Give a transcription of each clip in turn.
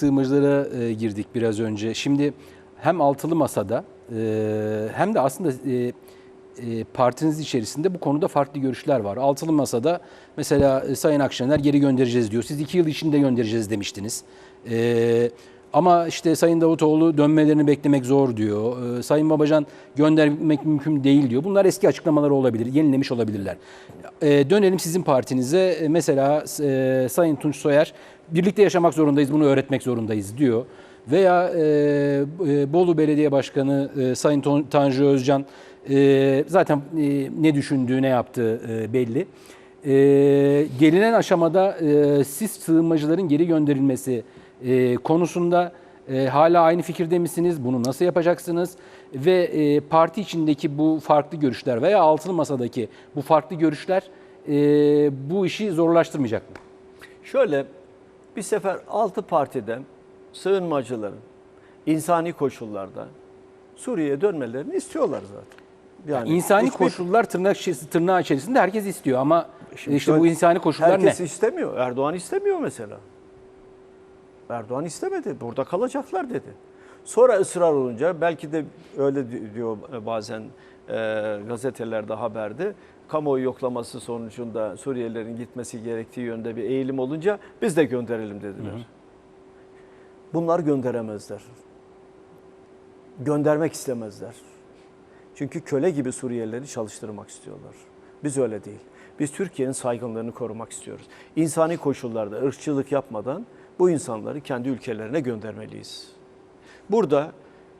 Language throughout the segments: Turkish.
sığınmacılara e, girdik biraz önce. Şimdi hem altılı masada e, hem de aslında e, e, partiniz içerisinde bu konuda farklı görüşler var. Altılı masada mesela e, Sayın Akşener geri göndereceğiz diyor. Siz iki yıl içinde göndereceğiz demiştiniz. E, ama işte Sayın Davutoğlu dönmelerini beklemek zor diyor. E, Sayın Babacan göndermek mümkün değil diyor. Bunlar eski açıklamaları olabilir, yenilemiş olabilirler. E, dönelim sizin partinize. E, mesela e, Sayın Tunç Soyer birlikte yaşamak zorundayız, bunu öğretmek zorundayız diyor. Veya e, e, Bolu Belediye Başkanı e, Sayın Tanju Özcan e, zaten e, ne düşündüğü, ne yaptığı e, belli. E, gelinen aşamada e, siz sığınmacıların geri gönderilmesi e, konusunda e, hala aynı fikirde misiniz? Bunu nasıl yapacaksınız? Ve e, parti içindeki bu farklı görüşler veya altılı masadaki bu farklı görüşler e, bu işi zorlaştırmayacak mı? Şöyle bir sefer altı partiden sığınmacıların insani koşullarda Suriye'ye dönmelerini istiyorlar zaten. Yani İnsani hiçbir- koşullar tırnak tırnağı içerisinde herkes istiyor ama Şimdi işte bu insani koşullar herkes ne? istemiyor. Erdoğan istemiyor mesela. Erdoğan istemedi. Burada kalacaklar dedi. Sonra ısrar olunca belki de öyle di- diyor bazen e, gazetelerde haberde kamuoyu yoklaması sonucunda Suriyelilerin gitmesi gerektiği yönde bir eğilim olunca biz de gönderelim dediler. Bunlar gönderemezler. Göndermek istemezler. Çünkü köle gibi Suriyelileri çalıştırmak istiyorlar. Biz öyle değil. Biz Türkiye'nin saygınlığını korumak istiyoruz. İnsani koşullarda ırkçılık yapmadan bu insanları kendi ülkelerine göndermeliyiz. Burada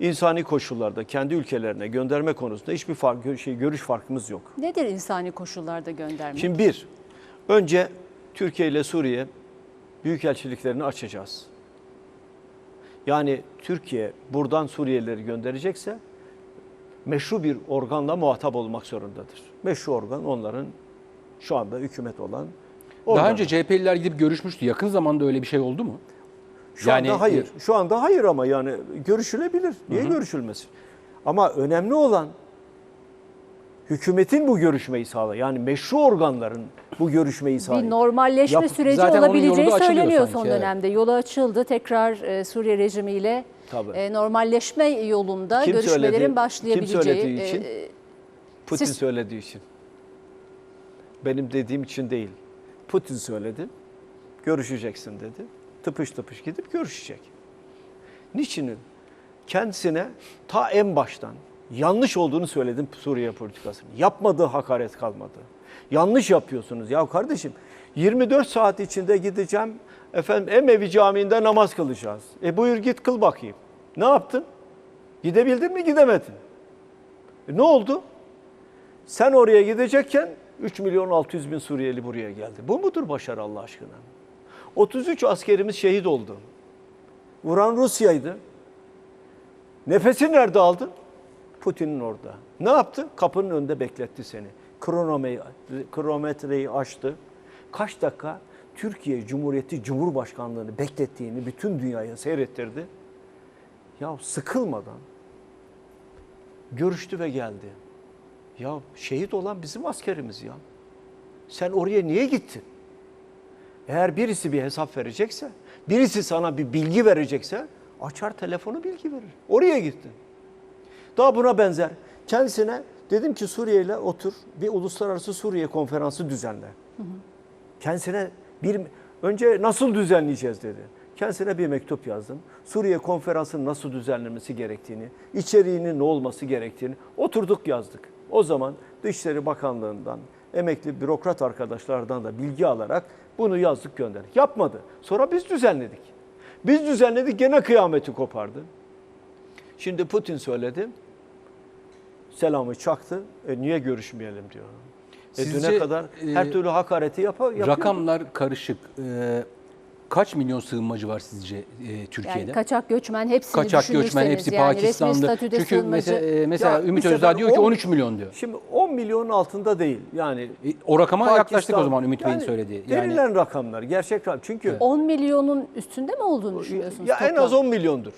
insani koşullarda kendi ülkelerine gönderme konusunda hiçbir fark, şey, görüş farkımız yok. Nedir insani koşullarda gönderme? Şimdi bir, önce Türkiye ile Suriye büyükelçiliklerini açacağız. Yani Türkiye buradan Suriyelileri gönderecekse meşru bir organla muhatap olmak zorundadır. Meşru organ onların şu anda hükümet olan Daha organ. önce CHP'liler gidip görüşmüştü. Yakın zamanda öyle bir şey oldu mu? Şu Yani- anda hayır. Şu anda hayır ama yani görüşülebilir. Niye görüşülmesin? Ama önemli olan hükümetin bu görüşmeyi sağla. Yani meşru organların bu görüşmeyi sağlayın. bir normalleşme Yap- süreci olabileceği söyleniyor sanki, son evet. dönemde. Yolu açıldı. Tekrar e, Suriye rejimiyle Tabii. e, normalleşme yolunda Kim görüşmelerin söyledi? Kim başlayabileceği. söylediği için? e, Putin Siz- söylediği için. Benim dediğim için değil. Putin söyledi. Görüşeceksin dedi. Tıpış tıpış gidip görüşecek. Niçin? Kendisine ta en baştan yanlış olduğunu söyledim Suriye politikasının. Yapmadığı hakaret kalmadı. Yanlış yapıyorsunuz ya kardeşim. 24 saat içinde gideceğim efendim Emevi Camii'nde namaz kılacağız. E buyur git kıl bakayım. Ne yaptın? Gidebildin mi gidemedin. E ne oldu? Sen oraya gidecekken 3 milyon 600 bin Suriyeli buraya geldi. Bu mudur başarı Allah aşkına? 33 askerimiz şehit oldu. Vuran Rusya'ydı. Nefesi nerede aldın? Putin'in orada. Ne yaptı? Kapının önünde bekletti seni. Kronometreyi, kronometreyi açtı. Kaç dakika Türkiye Cumhuriyeti Cumhurbaşkanlığını beklettiğini bütün dünyaya seyrettirdi. Ya sıkılmadan görüştü ve geldi. Ya şehit olan bizim askerimiz ya. Sen oraya niye gittin? Eğer birisi bir hesap verecekse, birisi sana bir bilgi verecekse açar telefonu bilgi verir. Oraya gittin. Daha buna benzer. Kendisine dedim ki Suriye ile otur bir uluslararası Suriye konferansı düzenle. Kendisine bir önce nasıl düzenleyeceğiz dedi. Kendisine bir mektup yazdım. Suriye konferansının nasıl düzenlenmesi gerektiğini, içeriğinin ne olması gerektiğini oturduk yazdık. O zaman Dışişleri Bakanlığı'ndan, emekli bürokrat arkadaşlardan da bilgi alarak bunu yazdık gönderdik. Yapmadı. Sonra biz düzenledik. Biz düzenledik gene kıyameti kopardı. Şimdi Putin söyledi. Selamı çaktı. E niye görüşmeyelim diyor. E Sizce, düne kadar her e, türlü hakareti yapa, yapıyor. Rakamlar karışık. Ee, kaç milyon sığınmacı var sizce e, Türkiye'de? Yani kaçak göçmen hepsini Kaçak göçmen hepsi yani Pakistanlı. Çünkü sığınmacı. mesela, e, mesela Ya bir Ümit Özdağ diyor ki on- 13 milyon diyor. Şimdi 10 milyonun altında değil. Yani E, O rakama yaklaştık Pakistan- o zaman Ümit Bey'in Yani söylediği. Yani Verilen rakamlar, gerçek rakam. Çünkü 10 milyonun üstünde mi olduğunu düşünüyorsunuz? ya en toplam? az 10 milyondur.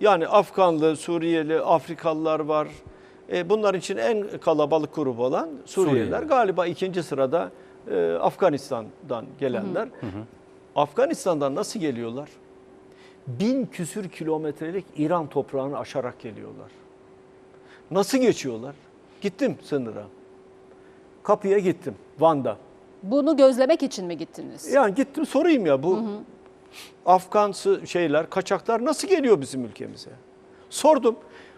Yani Afganlı, Suriyeli, Afrikalılar var. E, bunlar için en kalabalık grup olan Suriyeliler. Suriyeliler. Galiba ikinci sırada e, Afganistan'dan gelenler. Afganistan'dan nasıl geliyorlar? bin küsür kilometrelik İran toprağını aşarak geliyorlar. Nasıl geçiyorlar? Gittim sınıra. Kapıya gittim Van'da. Bunu gözlemek için mi gittiniz? Yani gittim sorayım ya bu Afgansı şeyler, kaçaklar nasıl geliyor bizim ülkemize? Sordum.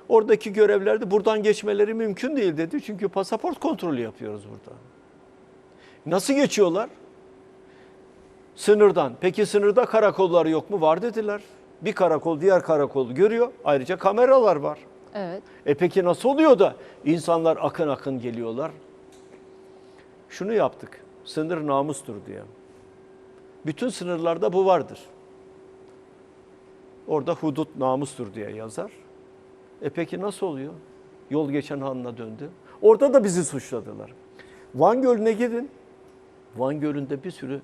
Oradaki görevliler de buradan geçmeleri mümkün değil dedi. Çünkü pasaport kontrolü yapıyoruz burada. Nasıl geçiyorlar? Sınırdan. Peki sınırda karakollar yok mu? Var dediler. Bir karakol diğer karakolu görüyor. Ayrıca kameralar var. Evet. E peki nasıl oluyor da insanlar akın akın geliyorlar? Şunu yaptık. Sınır namustur diye. Bütün sınırlarda bu vardır. Orada hudut namustur diye yazar. E peki nasıl oluyor? Yol geçen hanına döndü. Orada da bizi suçladılar. Van Gölü'ne gidin. Van Gölü'nde bir sürü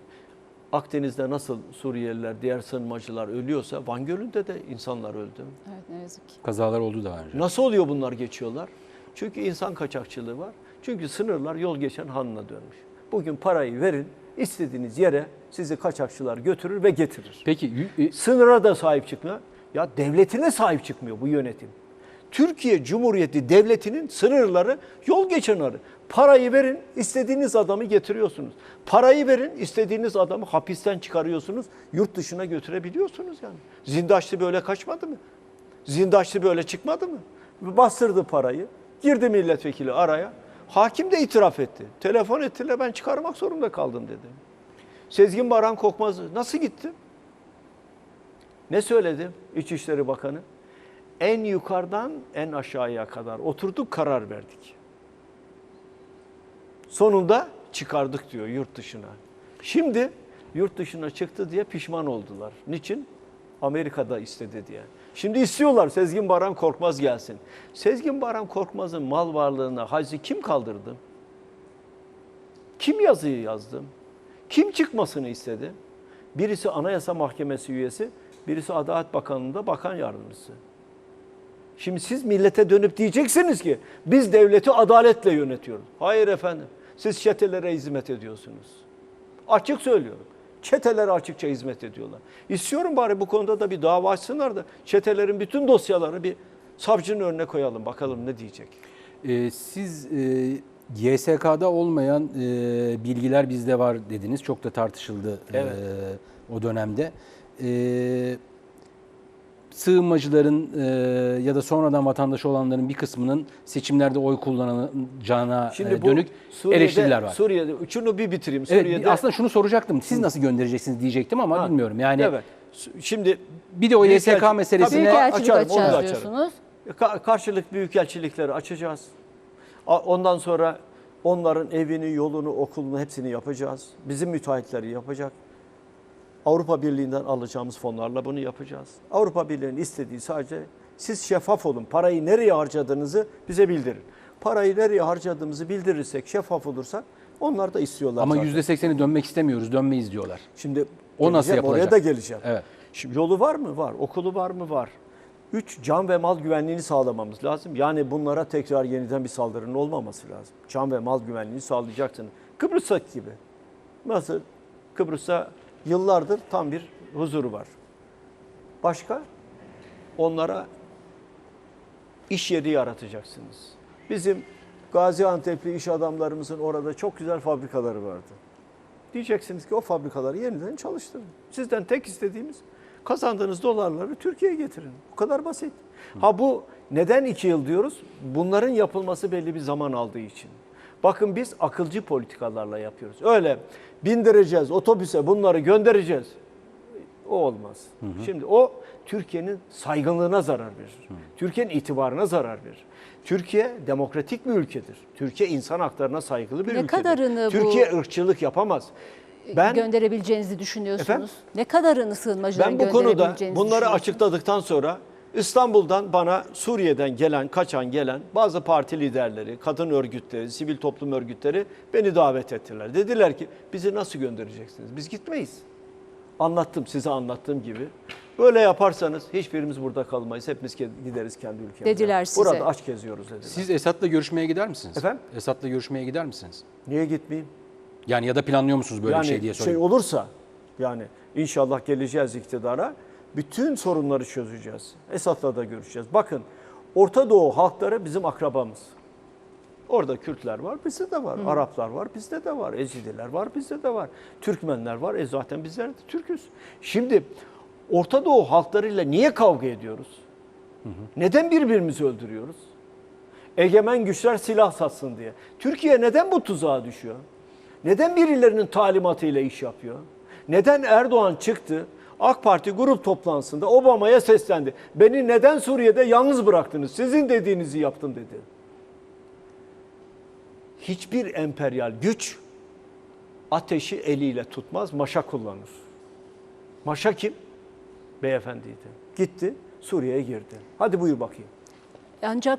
Akdeniz'de nasıl Suriyeliler, diğer sığınmacılar ölüyorsa Van Gölü'nde de insanlar öldü. Evet ne yazık ki. Kazalar oldu daha önce. Nasıl oluyor bunlar geçiyorlar? Çünkü insan kaçakçılığı var. Çünkü sınırlar yol geçen hanına dönmüş. Bugün parayı verin, istediğiniz yere sizi kaçakçılar götürür ve getirir. Peki y- Sınıra da sahip çıkmıyor. Ya devletine sahip çıkmıyor bu yönetim. Türkiye Cumhuriyeti Devleti'nin sınırları yol geçen arı. Parayı verin, istediğiniz adamı getiriyorsunuz. Parayı verin, istediğiniz adamı hapisten çıkarıyorsunuz. Yurt dışına götürebiliyorsunuz yani. Zindaşlı böyle kaçmadı mı? Zindaşlı böyle çıkmadı mı? Bastırdı parayı. Girdi milletvekili araya. Hakim de itiraf etti. Telefon ettiler ben çıkarmak zorunda kaldım dedi. Sezgin Baran Kokmaz nasıl gitti? Ne söyledi İçişleri Bakanı? En yukarıdan en aşağıya kadar oturduk karar verdik. Sonunda çıkardık diyor yurt dışına. Şimdi yurt dışına çıktı diye pişman oldular. Niçin? Amerika'da istedi diye. Şimdi istiyorlar Sezgin Baran Korkmaz gelsin. Sezgin Baran Korkmaz'ın mal varlığına hacı kim kaldırdı? Kim yazıyı yazdı? Kim çıkmasını istedi? Birisi Anayasa Mahkemesi üyesi, birisi Adalet Bakanlığı'nda bakan yardımcısı. Şimdi siz millete dönüp diyeceksiniz ki biz devleti adaletle yönetiyoruz. Hayır efendim. Siz çetelere hizmet ediyorsunuz. Açık söylüyorum. Çetelere açıkça hizmet ediyorlar. İstiyorum bari bu konuda da bir dava açsınlar da çetelerin bütün dosyalarını bir savcının önüne koyalım. Bakalım ne diyecek. e, siz e, YSK'da olmayan e, bilgiler bizde var dediniz. Çok da tartışıldı e, Evet. o dönemde. E, sığınmacıların e, ya da sonradan vatandaş olanların bir kısmının seçimlerde oy kullanacağına Şimdi e, bu dönük Suriye'de, eleştiriler var. Suriye'de, şunu bir bitireyim. Evet, Suriye'de, aslında şunu soracaktım. Siz nasıl göndereceksiniz diyecektim ama Ha, bilmiyorum. Yani evet. Şimdi bir de o YSK meselesine Büyükelçilik açarım, onu da açacağız açarım. diyorsunuz. Ka- karşılık büyükelçilikleri açacağız. A- Ondan sonra onların evini, yolunu, okulunu hepsini yapacağız. Bizim müteahhitleri yapacak. Avrupa Birliği'nden alacağımız fonlarla bunu yapacağız. Avrupa Birliği'nin istediği sadece siz şeffaf olun. Parayı nereye harcadığınızı bize bildirin. Parayı nereye harcadığımızı bildirirsek, şeffaf olursak onlar da istiyorlar ama zaten. %80'i dönmek istemiyoruz, dönmeyiz diyorlar. Şimdi O nasıl yapılacak? Oraya da geleceğim. Evet. Şimdi yolu var mı? Var. Okulu var mı? Var. Üç, can ve mal güvenliğini sağlamamız lazım. Yani bunlara tekrar yeniden bir saldırının olmaması lazım. Can ve mal güvenliğini sağlayacaksınız. Kıbrıs'taki gibi. Nasıl? Kıbrıs'ta yıllardır tam bir huzuru var. Başka? Onlara iş yeri yaratacaksınız. Bizim Gaziantep'li iş adamlarımızın orada çok güzel fabrikaları vardı. Diyeceksiniz ki o fabrikaları yeniden çalıştırın. Sizden tek istediğimiz kazandığınız dolarları Türkiye'ye getirin. Bu kadar basit. Ha bu neden iki yıl diyoruz? Bunların yapılması belli bir zaman aldığı için. Bakın biz akılcı politikalarla yapıyoruz. Öyle bindireceğiz otobüse bunları göndereceğiz. O olmaz. Şimdi o Türkiye'nin saygınlığına zarar verir. Türkiye'nin itibarına zarar verir. Türkiye demokratik bir ülkedir. Türkiye insan haklarına saygılı bir Ne ülkedir. kadarını bu- Türkiye ırkçılık yapamaz. Ben gönderebileceğinizi düşünüyorsunuz. Efendim? Ne kadarını sığınmacıların ben bu konuda bunları açıkladıktan sonra İstanbul'dan bana Suriye'den gelen, kaçan gelen bazı parti liderleri, kadın örgütleri, sivil toplum örgütleri beni davet ettiler. Dediler ki bizi nasıl göndereceksiniz? Biz gitmeyiz. Anlattım size anlattığım gibi. Böyle yaparsanız hiçbirimiz burada kalmayız. Hepimiz gideriz kendi ülkemize. Dediler size. Burada aç geziyoruz dediler. Siz Esad'la görüşmeye gider misiniz? Efendim? Esad'la görüşmeye gider misiniz? Niye gitmeyeyim? Yani ya da planlıyor musunuz böyle yani bir şey diye şey soruyorum. olursa yani inşallah geleceğiz iktidara. Bütün sorunları çözeceğiz. Esad'la da görüşeceğiz. Bakın Orta Doğu halkları bizim akrabamız. Orada Kürtler var, bizde de var. Araplar var, bizde de var. Ezidiler var, bizde de var. Türkmenler var. E zaten bizler de Türküz. Şimdi Orta Doğu halklarıyla niye kavga ediyoruz? Neden birbirimizi öldürüyoruz? Egemen güçler silah satsın diye. Türkiye neden bu tuzağa düşüyor? Neden birilerinin talimatıyla iş yapıyor? Neden Erdoğan çıktı? AK Parti grup toplantısında Obama'ya seslendi. Beni neden Suriye'de yalnız bıraktınız? Sizin dediğinizi yaptım dedi. Hiçbir emperyal güç ateşi eliyle tutmaz, maşa kullanır. Maşa kim? Beyefendiydi. Gitti, Suriye'ye girdi. Hadi buyur bakayım. Ancak